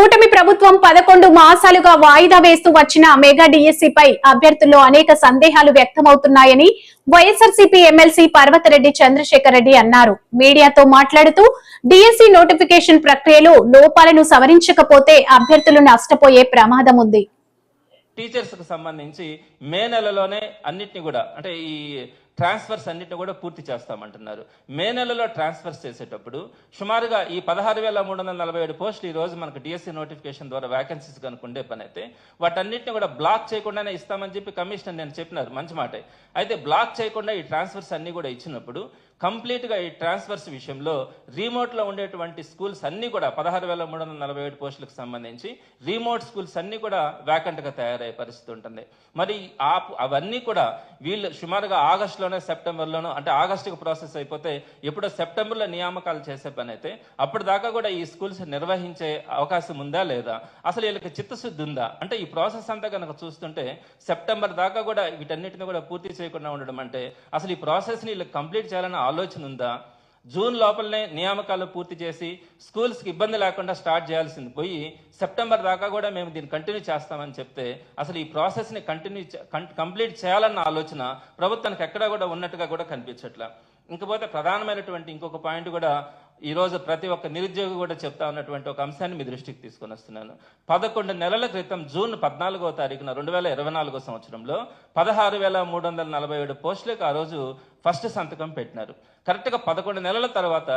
కూటమి ప్రభుత్వం పదకొండు మాసాలుగా వాయిదా వేస్తూ వచ్చిన మెగా డిఎస్సిపై అభ్యర్థుల్లో అనేక సందేహాలు వ్యక్తమవుతున్నాయని వైఎస్ఆర్సీపీ ఎమ్మెల్సీ పర్వతరెడ్డి చంద్రశేఖర్ రెడ్డి అన్నారు. మీడియాతో మాట్లాడుతూ డిఎస్సి నోటిఫికేషన్ ప్రక్రియలో లోపాలను సవరించకపోతే అభ్యర్థులు నష్టపోయే ప్రమాదం ఉంది. టీచర్స్కి సంబంధించి మే నెలలోనే అన్నిటిని కూడా అంటే ఈ ట్రాన్స్ఫర్స్ అన్నిటిని కూడా పూర్తి చేస్తామంటున్నారు. మే నెలలో ట్రాన్స్ఫర్స్ చేసేటప్పుడు సుమారుగా ఈ పదహారు వేల మూడు వందల నలభై ఏడు పోస్టులు ఈ రోజు మనకు డిఎస్సీ నోటిఫికేషన్ ద్వారా వ్యాకెన్సీస్ కనుక ఉండే పని అయితే వాటన్నిటిని కూడా బ్లాక్ చేయకుండానే ఇస్తామని చెప్పి కమిషనర్ నేను చెప్పినారు. మంచి మాటే. అయితే బ్లాక్ చేయకుండా ఈ ట్రాన్స్ఫర్స్ అన్ని కూడా ఇచ్చినప్పుడు కంప్లీట్గా ఈ ట్రాన్స్ఫర్స్ విషయంలో రిమోట్లో ఉండేటువంటి స్కూల్స్ అన్నీ కూడా పదహారు వేల మూడు వందల నలభై ఏడు పోస్టులకు సంబంధించి రిమోట్ స్కూల్స్ అన్నీ కూడా వ్యాకెంట్గా తయారయ్యే పరిస్థితి ఉంటుంది. మరి ఆ అవన్నీ కూడా వీళ్ళు సుమారుగా ఆగస్టులోనే సెప్టెంబర్లోనో అంటే ఆగస్టుకు ప్రాసెస్ అయిపోతే ఎప్పుడో సెప్టెంబర్లో నియామకాలు చేసే పని అయితే అప్పటిదాకా కూడా ఈ స్కూల్స్ నిర్వహించే అవకాశం ఉందా లేదా? అసలు వీళ్ళకి చిత్తశుద్ధి ఉందా? అంటే ఈ ప్రాసెస్ అంతా కనుక చూస్తుంటే సెప్టెంబర్ దాకా కూడా వీటన్నిటిని కూడా పూర్తి చేయకుండా ఉండడం అంటే అసలు ఈ ప్రాసెస్ని వీళ్ళకి కంప్లీట్ చేయాలని ఆలోచన ఉందా? జూన్ లోపలనే నియామకాలు పూర్తి చేసి స్కూల్స్కి ఇబ్బంది లేకుండా స్టార్ట్ చేయాల్సింది. పోయి సెప్టెంబర్ దాకా కూడా మేము దీన్ని కంటిన్యూ చేస్తామని చెప్తే అసలు ఈ ప్రాసెస్ని కంటిన్యూ కంప్లీట్ చేయాలన్న ఆలోచన ప్రభుత్వానికి ఎక్కడా కూడా ఉన్నట్టుగా కూడా కనిపించట్లా. ఇంకపోతే ప్రధానమైనటువంటి ఇంకొక పాయింట్ కూడా ఈరోజు ప్రతి ఒక్క నిరుద్యోగి కూడా చెప్తా ఉన్నటువంటి ఒక అంశాన్ని మీ దృష్టికి తీసుకొని వస్తున్నాను. పదకొండు నెలల క్రితం జూన్ పద్నాలుగో తారీఖున రెండు వేల ఇరవై నాలుగో సంవత్సరంలో పదహారు వేల మూడు వందల నలభై ఏడు పోస్టులకు ఆ రోజు ఫస్ట్ సంతకం పెట్టినారు. కరెక్ట్గా పదకొండు నెలల తర్వాత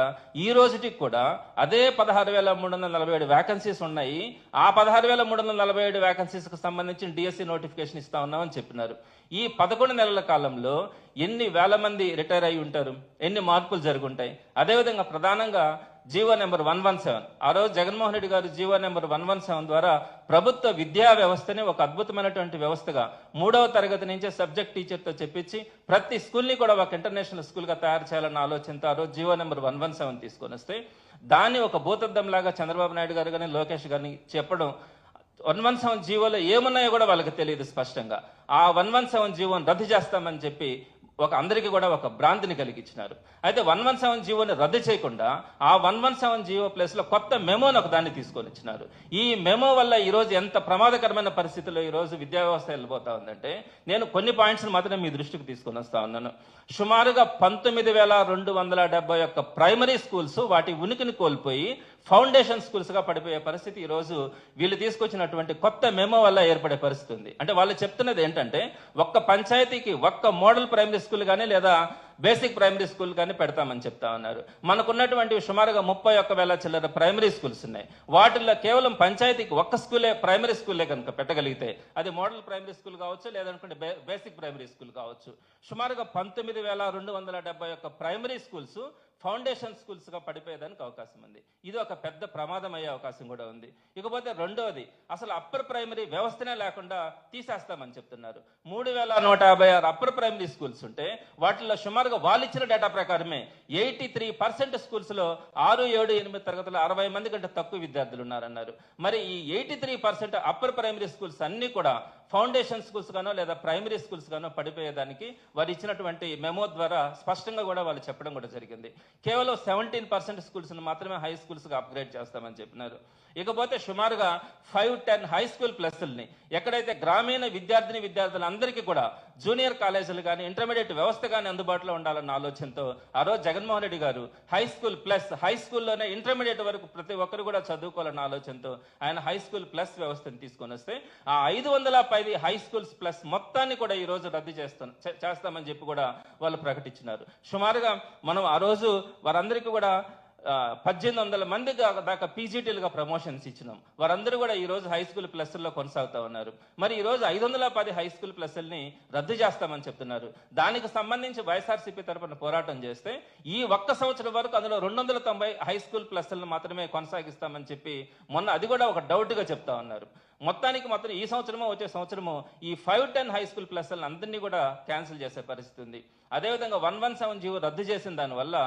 ఈ రోజుకి కూడా అదే పదహారు వేల మూడు వందల నలభై ఏడు వ్యాకన్సీస్ ఉన్నాయి. ఆ పదహారు వేల మూడు వందల నలభై ఏడు వ్యాకన్సీస్కి సంబంధించిన డిఎస్సి నోటిఫికేషన్ ఇస్తా ఉన్నామని చెప్పినారు. ఈ పదకొండు నెలల కాలంలో ఎన్ని వేల మంది రిటైర్ అయి ఉంటారు? ఎన్ని మార్పులు జరుగుంటాయి? అదేవిధంగా ప్రధానంగా GO number one one seven. ఆ రోజు జగన్మోహన్ రెడ్డి గారు GO number one one seven ద్వారా ప్రభుత్వ విద్యా వ్యవస్థని ఒక అద్భుతమైనటువంటి వ్యవస్థగా మూడవ తరగతి నుంచే సబ్జెక్ట్ టీచర్తో చెప్పించి ప్రతి స్కూల్ని కూడా ఒక ఇంటర్నేషనల్ స్కూల్గా తయారు చేయాలన్న ఆలోచనతో ఆ రోజు GO number one one seven తీసుకొని వస్తే దాన్ని ఒక భూతద్దంలాగా చంద్రబాబు నాయుడు గారు కానీ లోకేష్ గారిని చెప్పడం వన్ వన్ సెవెన్ జీవోలో ఏమున్నాయో కూడా వాళ్ళకి తెలియదు స్పష్టంగా. ఆ వన్ వన్ సెవెన్ జీవోని రద్దు చేస్తామని చెప్పి ఒక అందరికీ కూడా ఒక భ్రాంతిని కలిగించినారు. అయితే వన్ వన్ సెవెన్ జీవోని రద్దు చేయకుండా ఆ వన్ వన్ సెవెన్ జీవో ప్లేస్లో కొత్త మెమోని ఒక దాన్ని తీసుకొని ఇచ్చినారు ఈ మెమో వల్ల ఈరోజు ఎంత ప్రమాదకరమైన పరిస్థితిలో ఈరోజు విద్యా వ్యవస్థ వెళ్ళిపోతా ఉందంటే నేను కొన్ని పాయింట్స్ని మాత్రమే మీ దృష్టికి తీసుకొని వస్తా ఉన్నాను. సుమారుగా పంతొమ్మిది వేల రెండు వందల డెబ్బై ఒక్క ప్రైమరీ స్కూల్స్ వాటి ఉనికిని కోల్పోయి ఫౌండేషన్ స్కూల్స్గా పడిపోయే పరిస్థితి ఈరోజు వీళ్ళు తీసుకొచ్చినటువంటి కొత్త మెమో వల్ల ఏర్పడే పరిస్థితి ఉంది. అంటే వాళ్ళు చెప్తున్నది ఏంటంటే ఒక్క పంచాయతీకి ఒక్క మోడల్ ప్రైమరీ స్కూల్ కానీ లేదా బేసిక్ ప్రైమరీ స్కూల్ కానీ పెడతామని చెప్తా ఉన్నారు. మనకున్నటువంటి సుమారుగా ముప్పై ఒక్క వేల చిల్లర ప్రైమరీ స్కూల్స్ ఉన్నాయి. వాటిల్లో కేవలం పంచాయతీకి ఒక్క స్కూలే ప్రైమరీ స్కూలే కనుక పెట్టగలిగితే అది మోడల్ ప్రైమరీ స్కూల్ కావచ్చు లేదనుకుంటే బే- బేసిక్ ప్రైమరీ స్కూల్ కావచ్చు. సుమారుగా పంతొమ్మిది వేల రెండు వందల డెబ్బై ఒక్క ప్రైమరీ స్కూల్స్ ఫౌండేషన్ స్కూల్స్గా పడిపోయేదానికి అవకాశం ఉంది. ఇది ఒక పెద్ద ప్రమాదం అయ్యే అవకాశం కూడా ఉంది. ఇకపోతే రెండవది అసలు అప్పర్ ప్రైమరీ వ్యవస్థనే లేకుండా తీసేస్తామని చెప్తున్నారు. మూడు వేల నూట యాభై ఆరు అప్పర్ ప్రైమరీ స్కూల్స్ ఉంటే వాటిలో సుమారుగా వాళ్ళు ఇచ్చిన డేటా ప్రకారమే ఎయిటీ త్రీ పర్సెంట్ స్కూల్స్లో ఆరు ఏడు ఎనిమిది తరగతులు అరవై మంది కంటే తక్కువ విద్యార్థులు ఉన్నారన్నారు. మరి ఈ eighty three percent upper primary schools అన్నీ కూడా ఫౌండేషన్ స్కూల్స్ గానో లేదా ప్రైమరీ స్కూల్స్ గానో పడిపోయేదానికి వారు ఇచ్చినటువంటి మెమో ద్వారా స్పష్టంగా కూడా వాళ్ళు చెప్పడం కూడా జరిగింది. కేవలం సెవెంటీన్ పర్సెంట్ స్కూల్స్ని మాత్రమే హై స్కూల్స్గా అప్గ్రేడ్ చేస్తామని చెప్పినారు. ఇకపోతే సుమారుగా ఫైవ్ టెన్ హై స్కూల్ ప్లస్ల్ని ఎక్కడైతే గ్రామీణ విద్యార్థిని విద్యార్థులందరికీ కూడా జూనియర్ కాలేజీలు కానీ ఇంటర్మీడియట్ వ్యవస్థ కానీ అందుబాటులో ఉండాలన్న ఆలోచనతో ఆ రోజు జగన్మోహన్ రెడ్డి గారు హై స్కూల్ ప్లస్ హై స్కూల్లోనే ఇంటర్మీడియట్ వరకు ప్రతి ఒక్కరు కూడా చదువుకోవాలన్న ఆలోచనతో ఆయన హై స్కూల్ ప్లస్ వ్యవస్థను తీసుకొని వస్తే ఆ ఐదు వందల పది హై స్కూల్స్ ప్లస్ మొత్తాన్ని కూడా ఈ రోజు రద్దు చేస్తాం చేస్తామని చెప్పి కూడా వాళ్ళు ప్రకటించినారు. సుమారుగా మనం ఆ రోజు వారందరికీ కూడా పద్దెనిమిది వందల మంది దాకా పీజీటీలుగా ప్రమోషన్స్ ఇచ్చినాం. వారందరూ కూడా ఈ రోజు హై స్కూల్ ప్లస్ల్లో కొనసాగుతా ఉన్నారు. మరి ఈ రోజు ఐదు వందల పది హై స్కూల్ ప్లస్ల్ని రద్దు చేస్తామని చెప్తున్నారు. దానికి సంబంధించి వైఎస్ఆర్సీపీ తరఫున పోరాటం చేస్తే ఈ ఒక్క సంవత్సరం వరకు అందులో రెండు వందల తొంభై హై స్కూల్ ప్లస్లను మాత్రమే కొనసాగిస్తామని చెప్పి మొన్న అది కూడా ఒక డౌట్గా చెప్తా ఉన్నారు. మొత్తానికి మాత్రం ఈ సంవత్సరమో వచ్చే సంవత్సరమో ఈ ఫైవ్ టెన్ హై స్కూల్ ప్లస్లను అందరినీ కూడా క్యాన్సిల్ చేసే పరిస్థితి ఉంది. అదేవిధంగా వన్ వన్ సెవెన్ జీవో రద్దు చేసిన దానివల్ల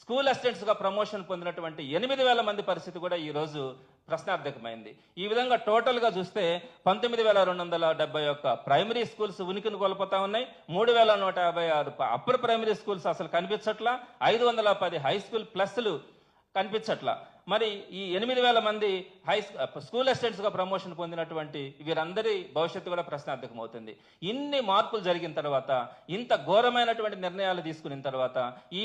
స్కూల్ అసిస్టెంట్స్గా ప్రమోషన్ పొందినటువంటి ఎనిమిది వేల మంది పరిస్థితి కూడా ఈరోజు ప్రశ్నార్థకమైంది. ఈ విధంగా టోటల్గా చూస్తే పంతొమ్మిది వేల రెండు వందల డెబ్బై ఒక్క ప్రైమరీ స్కూల్స్ ఉనికిని కోల్పోతా ఉన్నాయి. మూడు వేల నూట యాభై ఆరు అప్పర్ ప్రైమరీ స్కూల్స్ అసలు కనిపించట్లా. ఐదు వందల పది హై స్కూల్ ప్లస్లు కనిపించట్లా. మరి ఈ ఎనిమిది వేల మంది హై స్కూ- స్కూల్ అసిస్టెంట్స్గా ప్రమోషన్ పొందినటువంటి వీరందరి భవిష్యత్తు కూడా ప్రశ్నార్థకం అవుతుంది ఇన్ని మార్పులు జరిగిన తర్వాత ఇంత ఘోరమైనటువంటి నిర్ణయాలు తీసుకున్న తర్వాత ఈ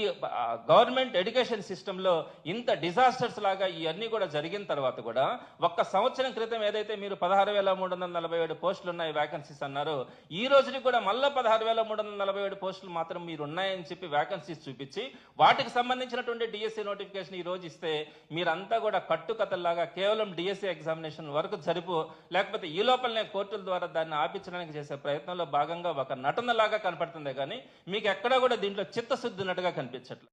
గవర్నమెంట్ ఎడ్యుకేషన్ సిస్టంలో ఇంత డిజాస్టర్స్ లాగా ఇవన్నీ కూడా జరిగిన తర్వాత కూడా ఒక్క సంవత్సరం క్రితం ఏదైతే మీరు పదహారు వేల మూడు వందల నలభై ఏడు పోస్టులు ఉన్నాయి వ్యాకన్సీస్ అన్నారో ఈ రోజుకి కూడా మళ్ళీ పదహారు వేల మూడు వందల నలభై ఏడు పోస్టులు మాత్రం మీరు ఉన్నాయని చెప్పి వ్యాకన్సీస్ చూపించి వాటికి సంబంధించినటువంటి డిఎస్సి నోటిఫికేషన్ ఈ రోజు ఇస్తే మీరు ఇదంతా కూడా కట్టుకథల్లాగా కేవలం డిఎస్సి ఎగ్జామినేషన్ వరకు సరిపో లేకపోతే ఈ లోపలనే కోర్టుల ద్వారా దాన్ని ఆపించడానికి చేసే ప్రయత్నంలో భాగంగా ఒక నటనలాగా కనపడుతుంది. కానీ మీకు ఎక్కడా కూడా దీంట్లో చిత్తశుద్ధి ఉన్నట్టుగా కనిపించట్లేదు.